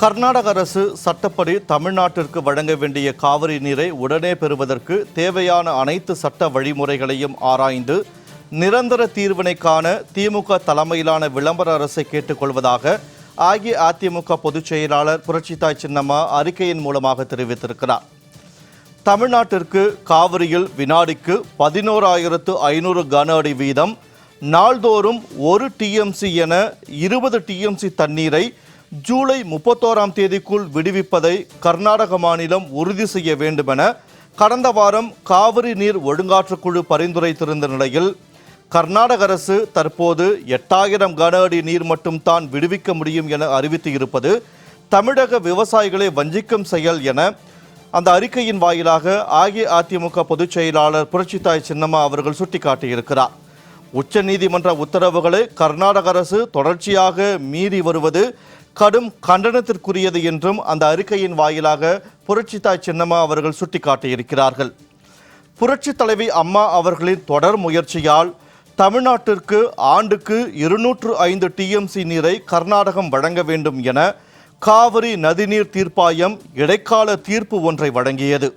கர்நாடக அரசு சட்டப்படி தமிழ்நாட்டிற்கு வழங்க வேண்டிய காவிரி நீரை உடனே பெறுவதற்கு தேவையான அனைத்து சட்ட வழிமுறைகளையும் ஆராய்ந்து நிரந்தர தீர்வினை காண திமுக தலைமையிலான விளம்பர அரசை கேட்டுக்கொள்வதாக அஇஅதிமுக பொதுச் செயலாளர் புரட்சித்தாய் சின்னம்மா அறிக்கையின் மூலமாக தெரிவித்திருக்கிறார். தமிழ்நாட்டிற்கு காவிரியில் வினாடிக்கு பதினோராயிரத்து ஐநூறு கன அடி வீதம் நாள்தோறும் ஒரு டிஎம்சி என இருபது டிஎம்சி தண்ணீரை ஜூலை முப்பத்தோராம் தேதிக்குள் விடுவிப்பதை கர்நாடக மாநிலம் உறுதி செய்ய வேண்டுமென கடந்த வாரம் காவிரி நீர் ஒழுங்காற்றுக்குழு பரிந்துரைத்திருந்த நிலையில் கர்நாடக அரசு தற்போது எட்டாயிரம் கன அடி நீர் மட்டும்தான் விடுவிக்க முடியும் என அறிவித்து இருப்பது தமிழக விவசாயிகளை வஞ்சிக்கும் செயல் என அந்த அறிக்கையின் வாயிலாக அஇஅதிமுக பொதுச் செயலாளர் புரட்சித்தாய் சின்னம்மா அவர்கள் சுட்டிக்காட்டியிருக்கிறார். உச்சநீதிமன்ற உத்தரவுகளை கர்நாடக அரசு தொடர்ச்சியாக மீறி வருவது கடும் கண்டனத்திற்குரியது என்றும் அந்த அறிக்கையின் வாயிலாக புரட்சித்தாய் சின்னம்மா அவர்கள் சுட்டிக்காட்டியிருக்கிறார்கள். புரட்சி தலைவி அம்மா அவர்களின் தொடர் முயற்சியால் தமிழ்நாட்டிற்கு ஆண்டுக்கு இருநூற்று ஐந்து டிஎம்சி நீரை கர்நாடகம் வழங்க வேண்டும் என காவிரி நதிநீர் தீர்ப்பாயம் இடைக்கால தீர்ப்பு ஒன்றை வழங்கியது.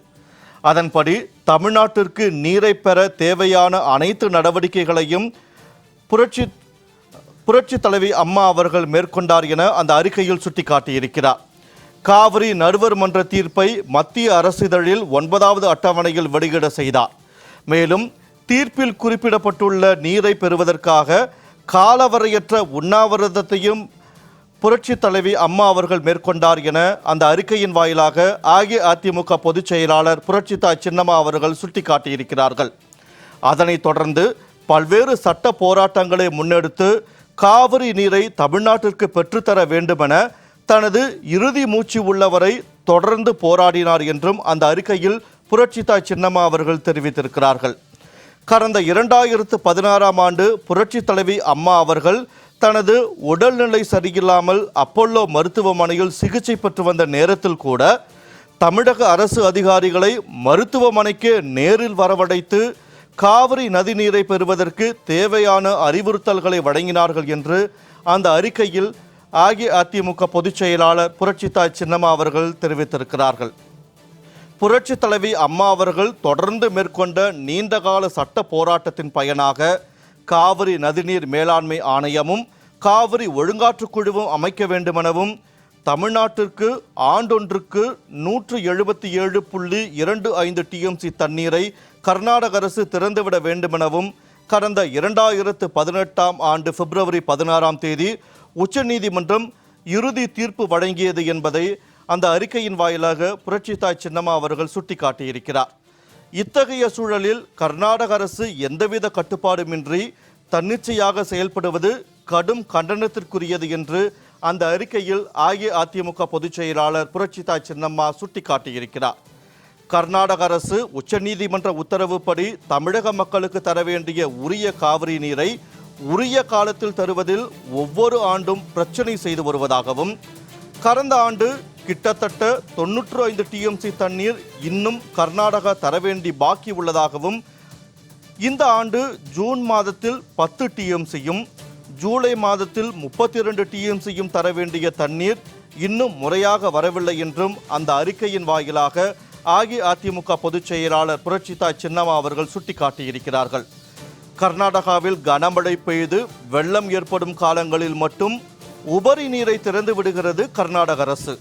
அதன்படி தமிழ்நாட்டிற்கு நீரை பெற தேவையான அனைத்து நடவடிக்கைகளையும் புரட்சி புரட்சி தலைவி அம்மா அவர்கள் மேற்கொண்டார் என அந்த அறிக்கையில் சுட்டிக்காட்டியிருக்கிறார். காவிரி நடுவர் மன்ற தீர்ப்பை மத்திய அரசிதழில் ஒன்பதாவது அட்டவணையில் வெளியிட செய்தார். மேலும் தீர்ப்பில் குறிப்பிடப்பட்டுள்ள நீரை பெறுவதற்காக காலவரையற்ற உண்ணாவிரதத்தையும் புரட்சி தலைவி அம்மா அவர்கள் மேற்கொண்டார் என அந்த அறிக்கையின் வாயிலாக அஇஅதிமுக பொதுச் செயலாளர் புரட்சிதா சின்னம்மா அவர்கள் சுட்டிக்காட்டியிருக்கிறார்கள். அதனைத் தொடர்ந்து பல்வேறு சட்ட போராட்டங்களை முன்னெடுத்து காவிரி நீரை தமிழ்நாட்டிற்கு பெற்றுத்தர வேண்டுமென தனது இறுதி மூச்சு உள்ளவரை தொடர்ந்து போராடினார் என்றும் அந்த அறிக்கையில் புரட்சித்தாய் சின்னம்மா அவர்கள் தெரிவித்திருக்கிறார்கள். கடந்த இரண்டாயிரத்து பதினாறாம் ஆண்டு புரட்சி தலைவி அம்மா அவர்கள் தனது உடல்நிலை சரியில்லாமல் அப்பல்லோ மருத்துவமனையில் சிகிச்சை பெற்று வந்த நேரத்தில் கூட தமிழக அரசு அதிகாரிகளை மருத்துவமனைக்கு நேரில் வரவழைத்து காவிரி நதிநீரை பெறுவதற்கு தேவையான அறிவுறுத்தல்களை வழங்கினார்கள் என்று அந்த அறிக்கையில் அஇஅதிமுக பொதுச் செயலாளர் புரட்சித்தாய் சின்னம்மா அவர்கள் தெரிவித்திருக்கிறார்கள். புரட்சி தலைவி அம்மா அவர்கள் தொடர்ந்து மேற்கொண்ட நீண்டகால சட்ட போராட்டத்தின் பயனாக காவிரி நதிநீர் மேலாண்மை ஆணையமும் காவிரி ஒழுங்காற்றுக்குழுவும் அமைக்க வேண்டுமெனவும் தமிழ்நாட்டிற்கு ஆண்டொன்றுக்கு நூற்று எழுபத்தி ஏழு புள்ளி இரண்டு ஐந்து டிஎம்சி தண்ணீரை கர்நாடக அரசு திறந்துவிட வேண்டுமெனவும் கடந்த இரண்டாயிரத்து பதினெட்டாம் ஆண்டு பிப்ரவரி பதினாறாம் தேதி உச்சநீதிமன்றம் இறுதி தீர்ப்பு வழங்கியது என்பதை அந்த அறிக்கையின் வாயிலாக புரட்சித்தாய் சின்னம்மா அவர்கள் சுட்டிக்காட்டியிருக்கிறார். இத்தகைய சூழலில் கர்நாடக அரசு எந்தவித கட்டுப்பாடுமின்றி தன்னிச்சையாக செயல்படுவது கடும் கண்டனத்திற்குரியது என்று அந்த அறிக்கையில் அஇஅதிமுக பொதுச் செயலாளர் புரட்சித்தாய் சின்னம்மா சுட்டிக்காட்டியிருக்கிறார். கர்நாடக அரசு உச்சநீதிமன்ற உத்தரவுப்படி தமிழக மக்களுக்கு தர வேண்டிய உரிய காவிரி நீரை உரிய காலத்தில் தருவதில் ஒவ்வொரு ஆண்டும் பிரச்சனை செய்து வருவதாகவும் கடந்த ஆண்டு கிட்டத்தட்ட தொன்னூற்று ஐந்து டிஎம்சி தண்ணீர் இன்னும் கர்நாடகா தர வேண்டி பாக்கி உள்ளதாகவும் இந்த ஆண்டு ஜூன் மாதத்தில் பத்து டிஎம்சியும் ஜூலை மாதத்தில் முப்பத்தி இரண்டு டிஎம்சியும் தர வேண்டிய தண்ணீர் இன்னும் முறையாக வரவில்லை என்றும் அந்த அறிக்கையின் வாயிலாக அஇஅதிமுக பொதுச் செயலாளர் புரட்சிதா சின்னம்மா அவர்கள் சுட்டிக்காட்டியிருக்கிறார்கள். கர்நாடகாவில் கனமழை பெய்து வெள்ளம் ஏற்படும் காலங்களில் மட்டும் உபரி நீரை திறந்து விடுகிறது கர்நாடக அரசு.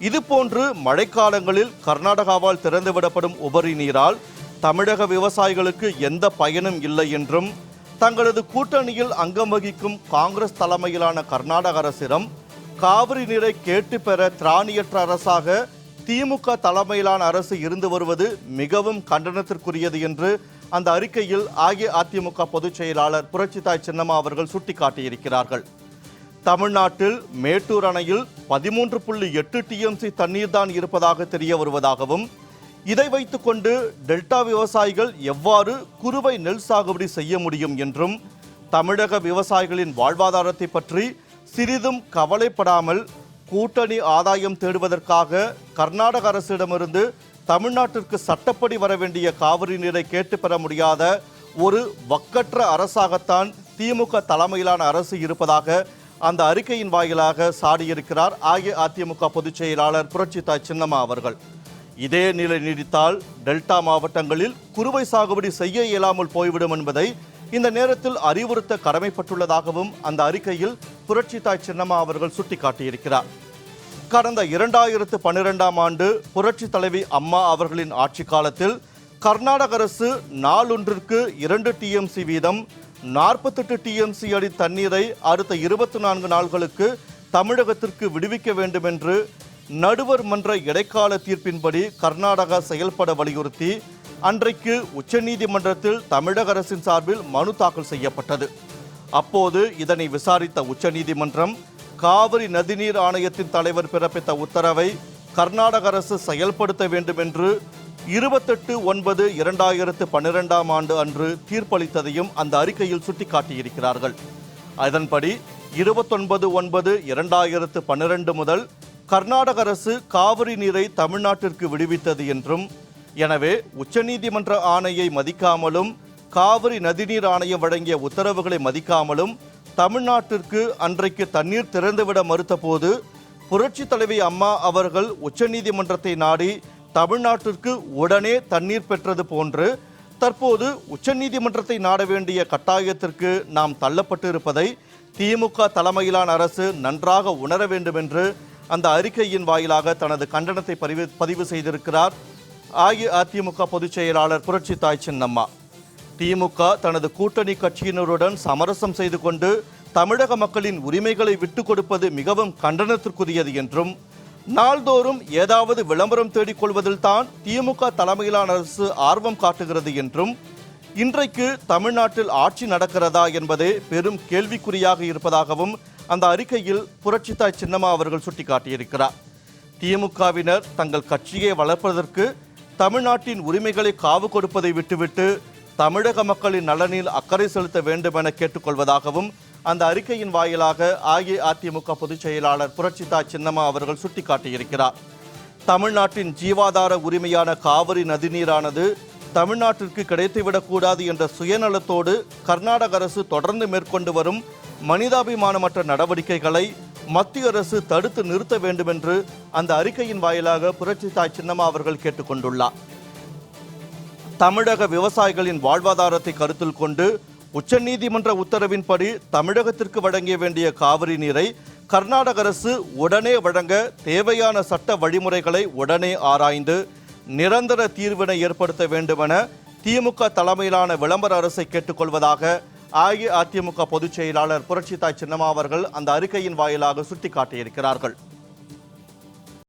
இதுபோன்று மழைக்காலங்களில் கர்நாடகாவால் திறந்துவிடப்படும் உபரி நீரால் தமிழக விவசாயிகளுக்கு எந்த பயனும் இல்லை என்றும் தங்களது கூட்டணியில் அங்கம் வகிக்கும் காங்கிரஸ் தலைமையிலான கர்நாடக அரசிடம் காவிரி நீரை கேட்டு பெற திராணியற்ற அரசாக திமுக தலைமையிலான அரசு இருந்து வருவது மிகவும் கண்டனத்திற்குரியது என்று அந்த அறிக்கையில் அஇஅதிமுக பொதுச் செயலாளர் புரட்சிதாய் சின்னம்மா அவர்கள் சுட்டிக்காட்டியிருக்கிறார்கள். தமிழ்நாட்டில் மேட்டூர் அணையில் பதிமூன்று புள்ளி எட்டு டிஎம்சி தண்ணீர் தான் இருப்பதாக தெரிய வருவதாகவும் இதை வைத்துக்கொண்டு டெல்டா விவசாயிகள் எவ்வாறு குறுவை நெல் சாகுபடி செய்ய முடியும் என்றும் தமிழக விவசாயிகளின் வாழ்வாதாரத்தை பற்றி சிறிதும் கவலைப்படாமல் கூட்டணி ஆதாயம் தேடுவதற்காக கர்நாடக அரசிடமிருந்து தமிழ்நாட்டிற்கு சட்டப்படி வர வேண்டிய காவிரி நீரை கேட்டு பெற முடியாத ஒரு வக்கற்ற அரசாகத்தான் திமுக தலைமையிலான அரசு இருப்பதாக அந்த அறிக்கையின் வாயிலாக சாடியிருக்கிறார் அஇஅதிமுக பொதுச் செயலாளர் புரட்சித்தாய் சின்னம்மா அவர்கள். இதே நிலை நீடித்தால் டெல்டா மாவட்டங்களில் குறுவை சாகுபடி செய்ய இயலாமல் போய்விடும் என்பதை இந்த நேரத்தில் அறிவுறுத்த கடமைப்பட்டுள்ளதாகவும் அந்த அறிக்கையில் புரட்சி தாய் சின்னம்மா அவர்கள் சுட்டிக்காட்டியிருக்கிறார். கடந்த இரண்டாயிரத்து பன்னிரெண்டாம் ஆண்டு புரட்சி தலைவி அம்மா அவர்களின் ஆட்சி காலத்தில் கர்நாடக அரசு நாளொன்றிற்கு இரண்டு டிஎம்சி வீதம் நாற்பத்தெட்டு டிஎம்சி அடி தண்ணீரை அடுத்த இருபத்தி நான்கு நாள்களுக்கு தமிழகத்திற்கு விடுவிக்க வேண்டும் என்று நடுவர் மன்ற இடைக்கால தீர்ப்பின்படி கர்நாடகா செயல்பட வலியுறுத்தி அன்றைக்கு உச்சநீதிமன்றத்தில் தமிழக அரசின் சார்பில் மனு தாக்கல் செய்யப்பட்டது. அப்போது இதனை விசாரித்த உச்சநீதிமன்றம் காவிரி நதிநீர் ஆணையத்தின் தலைவர் பிறப்பித்த உத்தரவை கர்நாடக அரசு செயல்படுத்த வேண்டும் என்று இருபத்தெட்டு ஒன்பது இரண்டாயிரத்து பன்னிரெண்டாம் ஆண்டு அன்று தீர்ப்பளித்ததையும் அந்த அறிக்கையில் சுட்டிக்காட்டியிருக்கிறார்கள். அதன்படி இருபத்தொன்பது ஒன்பது இரண்டாயிரத்து பன்னிரண்டு முதல் கர்நாடக அரசு காவிரி நீரை தமிழ்நாட்டிற்கு விடுவித்தது என்றும் எனவே உச்சநீதிமன்ற ஆணையை மதிக்காமலும் காவிரி நதிநீர் ஆணையம் வழங்கிய உத்தரவுகளை மதிக்காமலும் தமிழ்நாட்டிற்கு அன்றைக்கு தண்ணீர் திறந்துவிட மறுத்தபோது புரட்சி தலைவி அம்மா அவர்கள் உச்சநீதிமன்றத்தை நாடி தமிழ்நாட்டிற்கு உடனே தண்ணீர் பெற்றது போன்று தற்போது உச்சநீதிமன்றத்தை நாட வேண்டிய கட்டாயத்திற்கு நாம் தள்ளப்பட்டு இருப்பதை திமுக தலைமையிலான அரசு நன்றாக உணர வேண்டும் என்று அந்த அறிக்கையின் வாயிலாக தனது கண்டனத்தை பதிவு பதிவு செய்திருக்கிறார் அஇஅதிமுக பொதுச் செயலாளர் புரட்சி தாய் சின்னம்மா. திமுக தனது கூட்டணி கட்சியினருடன் சமரசம் செய்து கொண்டு தமிழக மக்களின் உரிமைகளை விட்டுக் கொடுப்பது மிகவும் கண்டனத்திற்குரியது என்றும் நாள்தோறும் ஏதாவது விளம்பரம் தேடிக்கொள்வதில் தான் திமுக தலைமையிலான அரசு ஆர்வம் காட்டுகிறது என்றும் இன்றைக்கு தமிழ்நாட்டில் ஆட்சி நடக்கிறதா என்பதே பெரும் கேள்விக்குறியாக இருப்பதாகவும் அந்த அறிக்கையில் புரட்சித்தாய் சின்னம்மா அவர்கள் சுட்டிக்காட்டியிருக்கிறார். திமுகவினர் தங்கள் கட்சியை வளர்ப்பதற்கு தமிழ்நாட்டின் உரிமைகளை காவு கொடுப்பதை விட்டுவிட்டு தமிழக மக்களின் நலனில் அக்கறை செலுத்த வேண்டும் என கேட்டுக்கொள்வதாகவும் அந்த அறிக்கையின் வாயிலாக அஇஅதிமுக பொதுச் செயலாளர் புரட்சிதா சின்னம்மா அவர்கள் சுட்டிக்காட்டியிருக்கிறார். தமிழ்நாட்டின் ஜீவாதார உரிமையான காவிரி நதிநீரானது தமிழ்நாட்டிற்கு கிடைத்துவிடக்கூடாது என்ற சுயநலத்தோடு கர்நாடக அரசு தொடர்ந்து மேற்கொண்டு வரும் மனிதாபிமானமற்ற நடவடிக்கைகளை மத்திய அரசு தடுத்து நிறுத்த வேண்டும் என்று அந்த அறிக்கையின் வாயிலாக புரட்சி தாய் சின்னம்மா அவர்கள் கேட்டுக்கொண்டுள்ளார். தமிழக விவசாயிகளின் வாழ்வாதாரத்தை கருத்தில் கொண்டு உச்சநீதிமன்ற உத்தரவின்படி தமிழகத்திற்கு வழங்கிய வேண்டிய காவிரி நீரை கர்நாடக அரசு உடனே வழங்க தேவையான சட்ட வழிமுறைகளை உடனே ஆராய்ந்து நிரந்தர தீர்வினை ஏற்படுத்த வேண்டுமென திமுக தலைமையிலான விளம்பர அரசை கேட்டுக்கொள்வதாக அஇஅதிமுக பொதுச் செயலாளர் புரட்சிதாய் சின்னம்மா அவர்கள் அந்த அறிக்கையின் வாயிலாக சுட்டிக்காட்டியிருக்கிறார்கள்.